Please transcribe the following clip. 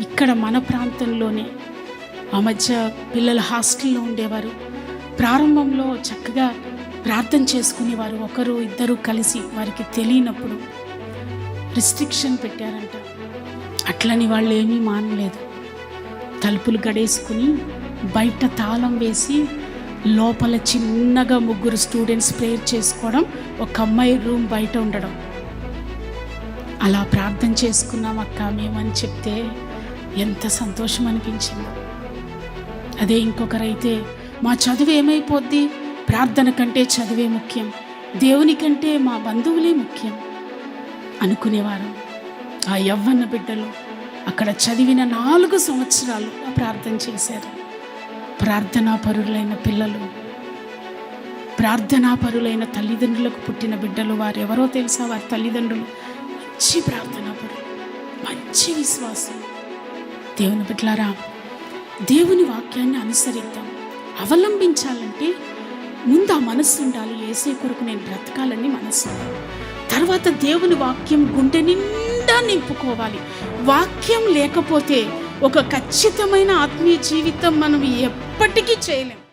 ఇక్కడ మన ప్రాంతంలోనే. ఆ మధ్య పిల్లల హాస్టల్లో ఉండేవారు. ప్రారంభంలో చక్కగా ప్రార్థన చేసుకునేవారు. ఒకరు ఇద్దరు కలిసి వారికి తెలియనప్పుడు రిస్ట్రిక్షన్ పెట్టారంట. అట్లని వాళ్ళు ఏమీ మానలేదు. తలుపులు గడేసుకుని బయట తాళం వేసి లోపల చిన్నగా ముగ్గురు స్టూడెంట్స్ ప్రేయర్ చేసుకోవడం ఒక అమ్మాయి రూమ్ బయట ఉండడం. అలా ప్రార్థన చేసుకున్నాం అక్క మేమని చెప్తే ఎంత సంతోషం అనిపించింది అదే ఇంకొకరైతే మా చదువు ఏమైపోద్ది? ప్రార్థన కంటే చదువే ముఖ్యం. దేవుని కంటే మా బంధువులే ముఖ్యం. అనుకునేవారు. ఆ యవ్వన్న బిడ్డలు అక్కడ చదివిన నాలుగు సంవత్సరాలు ప్రార్థన చేశారు. ప్రార్థనా పరులైన పిల్లలు ప్రార్థనా పరులైన తల్లిదండ్రులకు పుట్టిన బిడ్డలు వారు ఎవరో తెలుసా? వారి తల్లిదండ్రులు మంచి ప్రార్థనా పరులు మంచి విశ్వాసం దేవుని బిడ్డలారా దేవుని వాక్యాన్ని అనుసరిద్దాం. అవలంబించాలంటే ముందు ఆ మనస్సు ఉండాలి. ఏసే కొరకు నేను బ్రతకాలని మనస్సు. తర్వాత దేవుని వాక్యం గుండె నిండా నింపుకోవాలి. వాక్యం లేకపోతే ఒక ఖచ్చితమైన ఆత్మీయ జీవితం మనం ఎప్పటికీ చేయలేం.